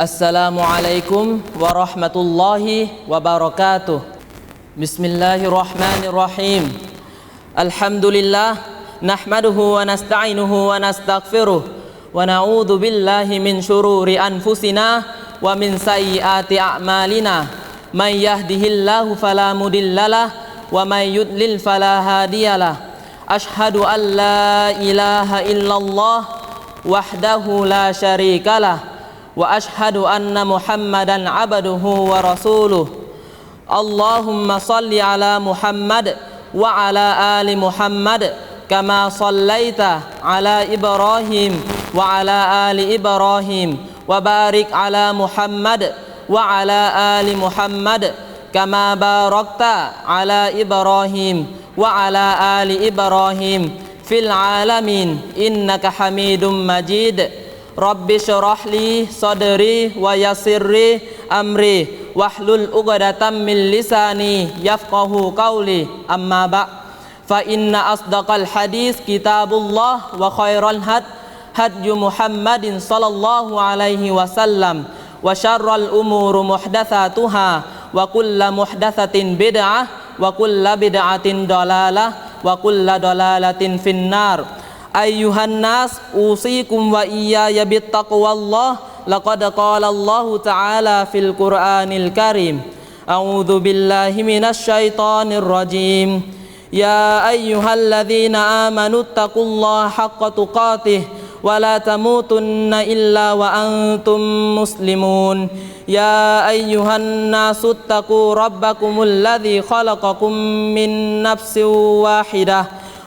Assalamualaikum warahmatullahi wabarakatuh. Bismillahirrahmanirrahim. Alhamdulillah nahmaduhu wa nasta'inuhu wa nastaghfiruh wa na'udzu billahi min syururi anfusina wa min sayyiati a'malina. May yahdihillahu fala mudhillalah wa may yudlil fala hadiyalah. Ashhadu an la ilaha illallah wahdahu la syarikalah وأشهد أن محمدا عبده ورسوله. اللهم صل على محمد وعلى آل محمد كما صليت على إبراهيم وعلى آل إبراهيم وبارك على محمد وعلى آل محمد كما باركت على إبراهيم وعلى آل إبراهيم في العالمين إنك حميد مجيد. Rabbi syrahli sadri wa yasirri amri wahlul uqdatam min lisani yafqahu qawli. Amma ba' fa inna asdaqal hadis kitabullah wa khairan had hadyu Muhammadin sallallahu alaihi wasallam wa syarral umuru muhdatsatuha wa kullu muhdatsatin bid'ah wa kullu bid'atin dalalah wa kullu dalalatin finnar. أيها الناس أوصيكم وإياي بالتقوى الله. لقد قال الله تعالى في القرآن الكريم أعوذ بالله من الشيطان الرجيم. يا أيها الذين آمنوا اتقوا الله حق تقاته ولا تموتن إلا وأنتم مسلمون. يا أيها الناس اتقوا ربكم الذي خلقكم من نفس واحدة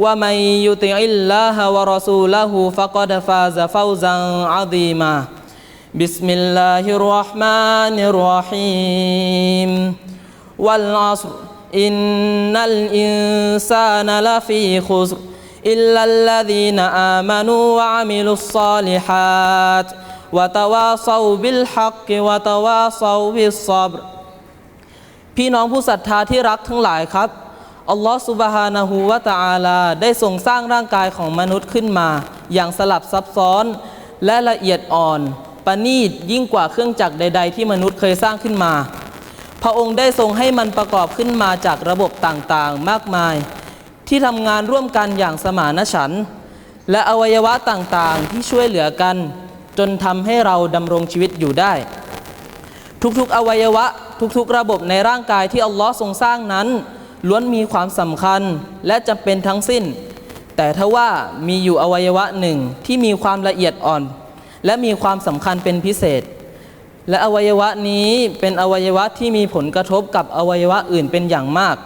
ومن يطع الله ورسوله فقد فاز فوزا عظيما بسم الله الرحمن الرحيم والعصر إن الإنسان لفي خسر إلا الذين آمنوا وعملوا الصالحات وتواصوا بالحق وتواصوا بالصبر พี่น้องผู้ศรัทธาที่รักทั้งหลายครับ อัลลอฮฺสุบฮานะฮูวะตะอาลา ได้ทรงสร้างร่างกายของมนุษย์ขึ้นมา อย่างสลับซับซ้อนและละเอียดอ่อนประณีตยิ่งกว่าเครื่องจักรใด ๆ ที่มนุษย์เคยสร้างขึ้นมา พระองค์ได้ทรงให้มันประกอบขึ้นมาจากระบบต่างๆ มากมาย ที่ทำงานร่วมกันอย่างสมานฉันท์และอวัยวะต่างๆ ที่ช่วยเหลือกัน จนทำให้เราดำรงชีวิตอยู่ได้ ทุกๆ อวัยวะทุกๆ ระบบในร่างกายที่อัลลอฮ์ทรงสร้างนั้น ล้วนมีความสำคัญและจำเป็นทั้งสิ้น แต่ถ้าว่ามีอยู่อวัยวะหนึ่งที่มีความละเอียดอ่อน และมีความสำคัญเป็นพิเศษ และอวัยวะนี้เป็นอวัยวะที่มีผลกระทบกับอวัยวะอื่นเป็นอย่างมาก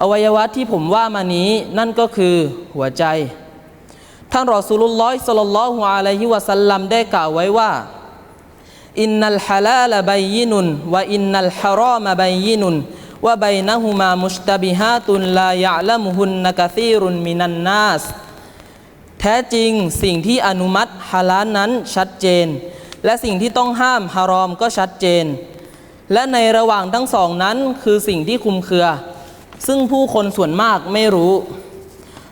อวัยวะที่ผมว่ามานี้นั่นก็คือหัวใจ ท่านรอซูลุลลอฮิสลลลอฮุอะลัยฮิวะสัลลัมได้กล่าวไว้ว่าอินนัลฮะลาลบัยยินุนวะอินนัลฮารอมบัยยินุน วะบัยนะฮุมามุชตะบิฮาตุนลายะละมุฮุนนะกะซีรุนมินันนาส แท้จริงสิ่งที่อนุมัติฮาลาลนั้นชัดเจน และสิ่งที่ต้องห้ามฮารอมก็ชัดเจน และในระหว่างทั้งสองนั้นคือสิ่งที่คุมเครือ ซึ่งผู้คนส่วนมากไม่รู้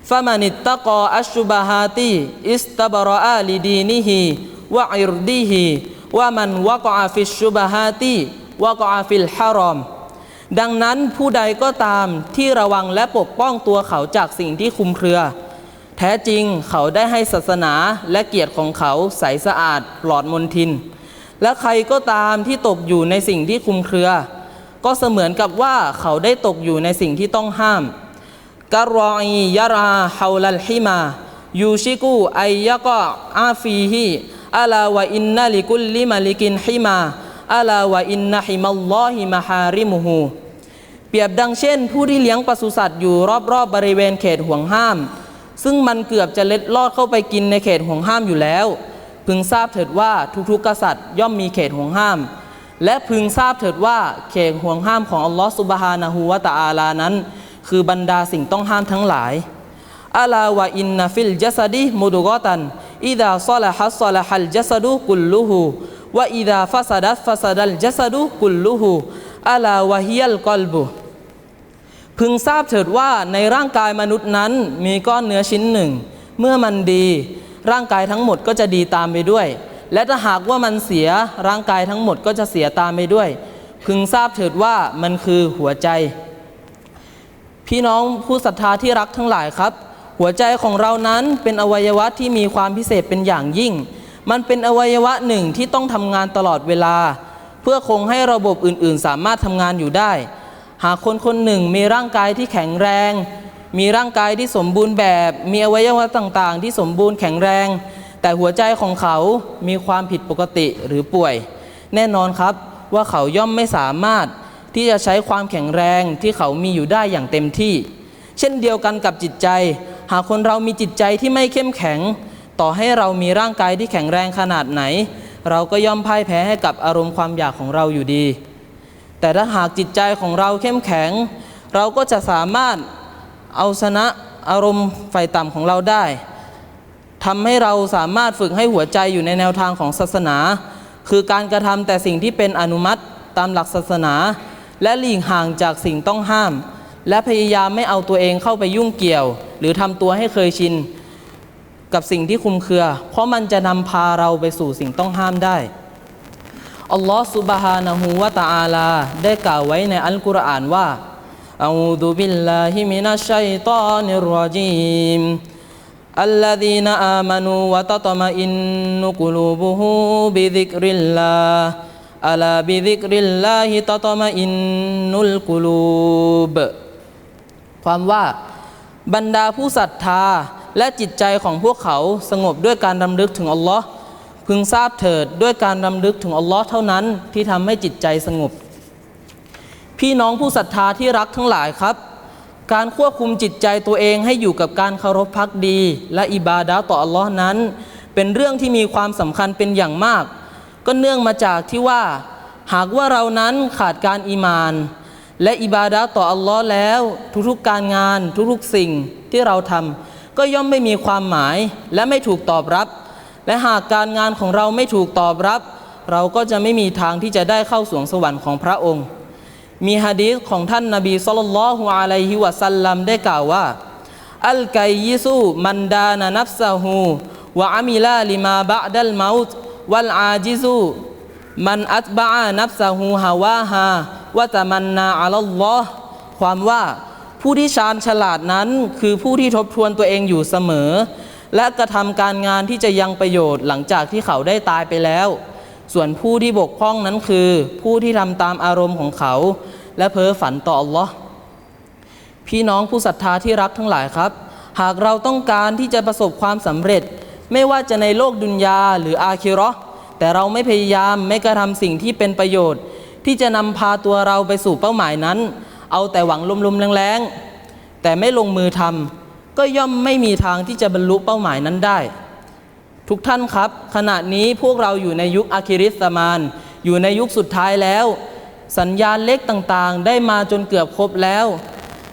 ฟามานิตตะกออัชชุบาฮาตีอิสตบรออาลิดีนิฮีวะอิรดีฮีว่ามันวะกอาฟิชชุบาฮาตีวะกอาฟิลฮารอม ดังนั้นผู้ใดก็ตามที่ระวังและปกป้องตัวเขาจากสิ่งที่คุมเครือ แท้จริงเขาได้ให้ศาสนาและเกียรติของเขาใสสะอาดปลอดมลทิน และใครก็ตามที่ตกอยู่ในสิ่งที่คุมเครือ ก็เสมือนกับว่าเขาได้ตกอยู่ในสิ่งที่ต้องห้ามกะรออียาราฮาวลัลฮิมายูชิกูไอยะกะอาฟีฮีอัลาวะอินนาลิกุลลิมาลิกินฮิมา อัลาวะอินนะฮิมัลลอฮิมะฮาริมุฮูเปรียบดังเช่น ผู้ที่เลี้ยงปศุสัตว์อยู่รอบๆบบริเวณเขตห่วงห้าม ซึ่งมันเกือบจะเล็ดลอดเข้าไปกินในเขตห่วงห้ามอยู่แล้ว พึงทราบเถิดว่าทุกๆกษัตริย์ย่อมมีเขตห่วงห้าม และพึงทราบเถิดว่าเขตห่วงห้ามของอัลลอฮฺสุบฮานะฮูวะตะอาลานั้น คือบรรดาสิ่งต้องห้ามทั้งหลายอาลาวะอินนฟิลจัสดีมุดุกอตันอิดาซอลฮัสซอลฮัลจัสดูกุลลูฮู วะอิดาฟัสดัตฟัสดัลจัสดูกุลลูฮูอาลาวะฮิยัลกอลบุพึงทราบเถิดว่าในร่างกายมนุษย์นั้นมีก้อนเนื้อชิ้นหนึ่ง เมื่อมันดี ร่างกายทั้งหมดก็จะดีตามไปด้วย และถ้าหากว่ามันเสียร่างกายทั้งหมดก็จะเสียตามไปด้วย พึงทราบเถิดว่ามันคือหัวใจ พี่น้องผู้ศรัทธาที่รักทั้งหลายครับ หัวใจของเรานั้นเป็นอวัยวะที่มีความพิเศษเป็นอย่างยิ่ง มันเป็นอวัยวะหนึ่งที่ต้องทำงานตลอดเวลา เพื่อคงให้ระบบอื่นๆ สามารถทำงานอยู่ได้ หากคนคนหนึ่งมีร่างกายที่แข็งแรง มีร่างกายที่สมบูรณ์แบบ มีอวัยวะต่างๆ ที่สมบูรณ์แข็งแรง แต่หัวใจของเขามีความผิดปกติหรือป่วย แน่นอนครับว่าเขาย่อมไม่สามารถที่จะใช้ความแข็งแรงที่เขามีอยู่ได้อย่างเต็มที่ เช่นเดียวกันกับจิตใจ หากคนเรามีจิตใจที่ไม่เข้มแข็ง ต่อให้เรามีร่างกายที่แข็งแรงขนาดไหน เราก็ย่อมพ่ายแพ้ให้กับอารมณ์ความอยากของเราอยู่ดี แต่ถ้าหากจิตใจของเราเข้มแข็ง เราก็จะสามารถเอาชนะอารมณ์ไฟต่ำของเราได้ทำให้เราสามารถฝึกให้หัวใจอยู่ในแนวทางของศาสนา คือการกระทำแต่สิ่งที่เป็นอนุมัติตามหลักศาสนา และหลีกห่างจากสิ่งต้องห้าม และพยายามไม่เอาตัวเองเข้าไปยุ่งเกี่ยว หรือทำตัวให้เคยชิน กับสิ่งที่คลุมเครือ เพราะมันจะนำพาเราไปสู่สิ่งต้องห้ามได้ อัลลอฮ์ سبحانه และ تعالى ได้กล่าวไว้ในอัลกุรอานว่าอูดุบิลลาฮิมินัชชัยตอนิรรจีม الذين آمنوا وتطمئن قلوبهم بذكر الله ألا بذكر الله تطمئن القلوب ความว่าบรรดาผู้ศรัทธา และจิตใจของพวกเขาสงบด้วยการรำลึกถึงอัลลอฮ์พึงทราบเถิดด้วยการรำลึกถึงอัลลอฮ์เท่านั้นที่ทำให้จิตใจสงบ พี่น้องผู้ศรัทธาที่รักทั้งหลายครับ การควบคุมจิตใจตัวเองให้อยู่กับการเคารพพักดี และอิบาดะห์ต่ออัลลอฮ์นั้น เป็นเรื่องที่มีความสำคัญเป็นอย่างมาก ก็เนื่องมาจากที่ว่า หากว่าเรานั้นขาดการอีมาน และอิบาดะห์ต่ออัลลอฮ์แล้ว ทุกๆการงานทุกๆสิ่งที่เราทำ ก็ย่อมไม่มีความหมายและไม่ถูกตอบรับ และหากการงานของเราไม่ถูกตอบรับ เราก็จะไม่มีทางที่จะได้เข้าสวงสวรรค์ของพระองค์ มีฮะดีษของท่านนาบีสุลต่านละฮุอะลัยฮิวะสัลลัมได้กล่าวว่าอัลไกยิซูมันดานานัฟซาฮูวะอามิลาลิมาบะดัลมาต์วัลอาจิซูมันอัตบะานัฟซาฮูฮาวาฮาวะตะมันนาอัลลอฮ์ความว่า ผู้ที่ชาญฉลาดนั้น คือผู้ที่ทบทวนตัวเองอยู่เสมอ และกระทำการงานที่จะยังประโยชน์หลังจากที่เขาได้ตายไปแล้ว ส่วนผู้ที่บกพร่องนั้นคือ ผู้ที่ทำตามอารมณ์ของเขา และเพ้อฝันต่ออัลลอฮ์พี่น้องผู้ศรัทธาที่รักทั้งหลายครับ หากเราต้องการที่จะประสบความสำเร็จ ไม่ว่าจะในโลกดุนยาหรืออาคิราะห์แต่เราไม่พยายามไม่กระทำสิ่งที่เป็นประโยชน์ ที่จะนำพาตัวเราไปสู่เป้าหมายนั้น เอาแต่หวังลมๆแรงๆ แต่ไม่ลงมือทำก็ย่อมไม่มีทางที่จะบรรลุเป้าหมายนั้นได้ ทุกท่านครับ ขณะนี้พวกเราอยู่ในยุคอาคิริสมาน อยู่ในยุคสุดท้ายแล้ว สัญญาณเล็กต่างๆ ได้มาจนเกือบครบแล้ว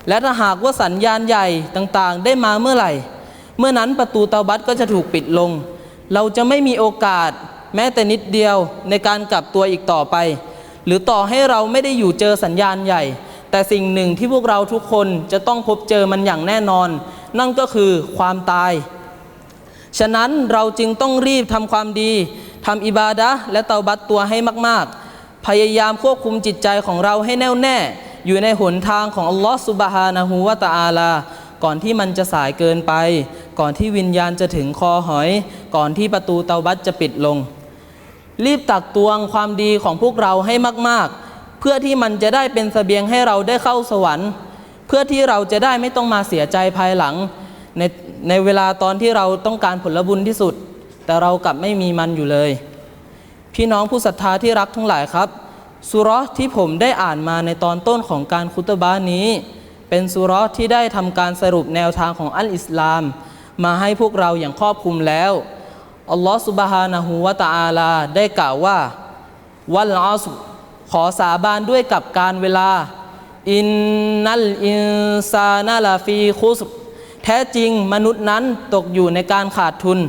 และถ้าหากว่าสัญญาณใหญ่ต่างๆ ได้มาเมื่อไหร่ เมื่อนั้นประตูเตาบัตก็จะถูกปิดลง เราจะไม่มีโอกาสแม้แต่นิดเดียวในการกลับตัวอีกต่อไป หรือต่อให้เราไม่ได้อยู่เจอสัญญาณใหญ่ แต่สิ่งหนึ่งที่พวกเราทุกคนจะต้องพบเจอมันอย่างแน่นอน นั่นก็คือความตาย ฉะนั้นเราจึงต้องรีบทำความดีทำอิบาดะและเตาบัตตัวให้มาก ๆ พยายามควบคุมจิตใจของเราให้แน่วแน่ อยู่ในหนทางของอัลลอฮฺสุบฮานะฮูวะตะอาลา ก่อนที่มันจะสายเกินไป ก่อนที่วิญญาณจะถึงคอหอย ก่อนที่ประตูเตาบัตจะปิดลง รีบตักตวงความดีของพวกเราให้มาก ๆ เพื่อที่มันจะได้เป็นเสบียงให้เราได้เข้าสวรรค์ เพื่อที่เราจะได้ไม่ต้องมาเสียใจภายหลัง ในในเวลาตอนที่เราต้องการผลบุญที่สุด แต่เรากลับไม่มีมันอยู่เลย พี่น้องผู้ศรัทธาที่รักทั้งหลายครับสุราะห์ที่ผมได้อ่านมาในตอนต้นของการคุตบะห์นี้ เป็นสุราะห์ที่ได้ทำการสรุปแนวทางของอัลอิสลาม มาให้พวกเราอย่างครอบคลุมแล้วอัลลอฮฺสุบฮานะฮูวะตะอาลาได้กล่าวว่า วัลอัส ขอสาบานด้วยกับการเวลา อินนัลอินซานาลาฟีคุสแท้จริงมนุษย์นั้นตกอยู่ในการขาดทุน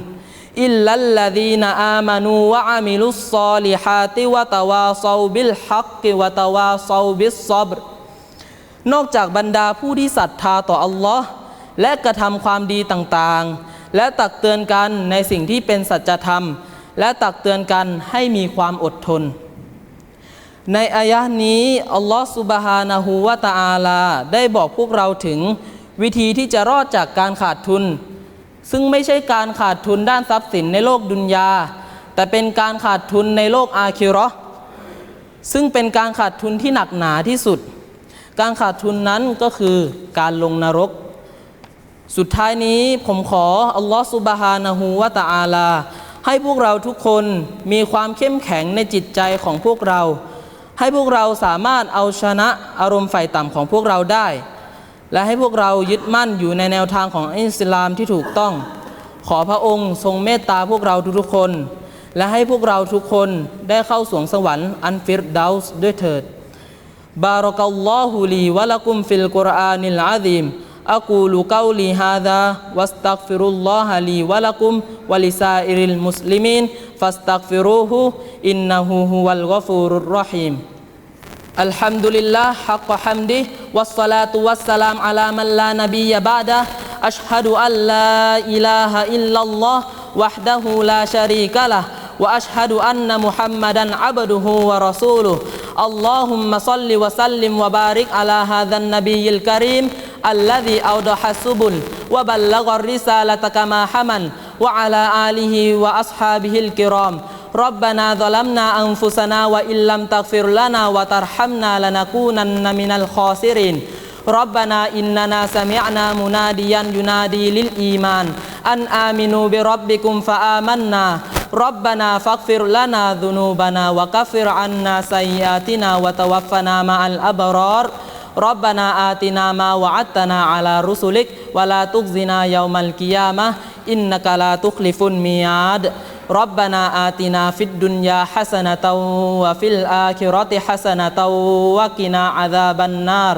อิลลัลลดีนอามานูวะอามิลุสซอลิฮาติวะตะวาซาบิลฮักกิวะตะวาซาบิสซอบรนอกจากบรรดาผู้ที่ศรัทธาต่ออัลลอฮ์และกระทำความดีต่างๆ และตักเตือนกันในสิ่งที่เป็นสัจธรรม และตักเตือนกันให้มีความอดทน ในอายะนี้อัลลอฮ์สุบฮานะฮูวะตะอาลา ได้บอกพวกเราถึงวิธีที่จะรอดจากการขาดทุน ซึ่งไม่ใช่การขาดทุนด้านทรัพย์สินในโลกดุนยา แต่เป็นการขาดทุนในโลกอาคิราะห์ซึ่งเป็นการขาดทุนที่หนักหนาที่สุด การขาดทุนนั้นก็คือการลงนรก สุดท้ายนี้ผมขออัลลอฮฺสุบฮานะฮูวะตะอาลา ให้พวกเราทุกคนมีความเข้มแข็งในจิตใจของพวกเรา ให้พวกเราสามารถเอาชนะอารมณ์ฝ่ายต่ำของพวกเราได้ และให้พวกเรายึดมั่นอยู่ในแนวทางของอิสลามที่ถูกต้อง ขอพระองค์ทรงเมตตาพวกเราทุกๆคน และให้พวกเราทุกคนได้เข้าสวงสวรรค์อันฟิรดาวส์ด้วยเถิดบารักัลลอฮุลีวะลักุมฟิลกุรอานิลอาซีม أقول قولي هذا واستغفر الله لي ولكم ولسائر المسلمين فاستغفروه إنه هو الغفور الرحيم. الحمد لله حق حمده والصلاة والسلام على من لا نبي بعده. أشهد أن لا إله إلا الله وحده لا شريك له وأشهد أن محمدا عبده ورسوله. اللهم صل وسلم وبارك على هذا النبي الكريم الذي أوضح السبل وبلغ الرسالة كما حمل وعلى آله وأصحابه الكرام. ربنا ظلمنا أنفسنا وإن لم تغفر لنا وترحمنا لنكونن من الخاسرين. ربنا إننا سمعنا مناديا ينادي للإيمان أن آمنوا بربكم فآمنا. ربنا فاغفر لنا ذنوبنا وكفر عنا سيئاتنا وتوفنا مع الأبرار. ربنا آتنا ما وعدتنا على رسلك ولا تخزنا يوم القيامة إنك لا تخلف الميعاد. ربنا آتنا في الدنيا حسنة وفي الآخرة حسنة وقنا عذاب النار.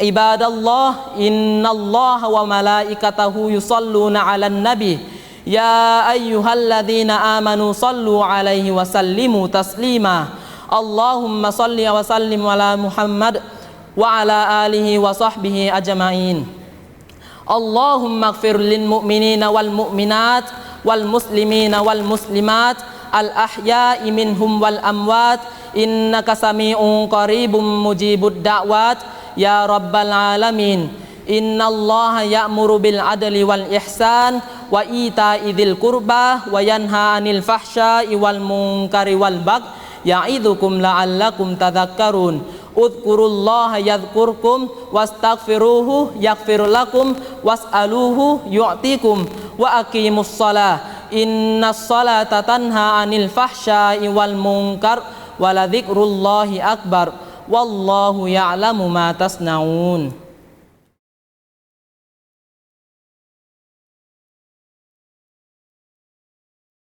عباد الله إن الله وملائكته يصلون على النبي. يا أيها الذين آمنوا صلوا عليه وسلموا تسليما. اللهم صل وسلم على محمد وعلى آله وصحبه أجمعين. اللهم اغفر للمؤمنين والمؤمنات والمسلمين والمسلمات الأحياء منهم والأموات. إنك سميع قريب مجيب الدعوات. يا رب العالمين. إن الله يأمر بالعدل والإحسان وإيتاء ذي القربى وينهى عن الفحشاء والمنكر والبغي. يعظكم لعلكم تذكرون. اذكروا الله يذكركم واستغفروه يغفر لكم واسألوه يعطيكم وأقيموا الصلاة. إن الصلاة تنهى عن الفحشاء والمنكر ولذكر الله أكبر. والله يعلم ما تصنعون.